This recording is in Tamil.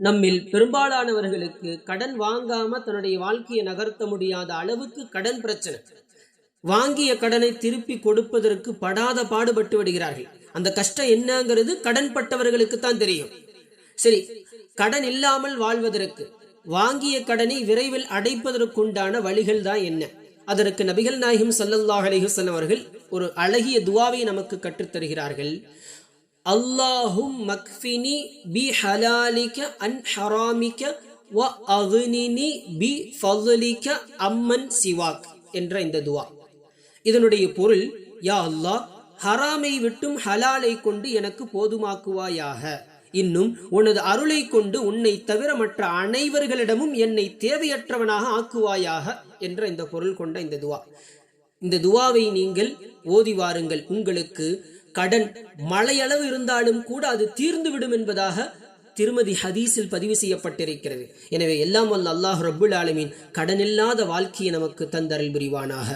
நம்மில் பெரும்பாலானவர்களுக்கு கடன் வாங்காம தன்னுடைய வாழ்க்கையை நகர்த்த முடியாத அளவுக்கு கடன் பிரச்சனை. வாங்கிய கடனை திருப்பி கொடுப்பதற்கு படாத பாடுபட்டு விடுகிறார்கள். அந்த கஷ்டம் என்னங்கிறது கடன் பட்டவர்களுக்கு தான் தெரியும். சரி கடன் இல்லாமல் வாழ்வதற்கு வாங்கிய கடனை விரைவில் அடைப்பதற்குண்டான வழிகள் தான் என்ன? அதற்கு நபிகள் நாயகம் சல்லல்லாஹ் அலிஹசன் அவர்கள் ஒரு அழகிய துவாவை நமக்கு கற்றுத் தருகிறார்கள் அல்லாஹும் மக்ஃபினி பி ஹலாலிக அன் ஹராமிக வ அக்னினி பி ஃபضலிக அம்மன் சிவாக் என்ற இந்த துவா. இதனுடைய பொருள் யா அல்லாஹ் ஹராமை விட்டும் ஹலாலை கொண்டு எனக்கு போதுமாக்குவாயாக. இன்னும் உனது அருளை கொண்டு உன்னை தவிர மற்ற அனைவர்களிடமும் என்னை தேவையற்றவனாக ஆக்குவாயாக என்ற இந்த பொருள் கொண்ட இந்த துவா. இந்த துவாவை நீங்கள் ஓதி வாருங்கள். உங்களுக்கு கடன் மழையளவு இருந்தாலும் கூட அது தீர்ந்து விடும் என்பதாக திருமதி ஹதீஸில் பதிவு செய்யப்பட்டிருக்கிறது. எனவே எல்லாம் வல்ல அல்லாஹ் ரபுல் ஆலமீன் கடனில்லாத வாழ்க்கையை நமக்கு தந்தரல் புரிவானாக.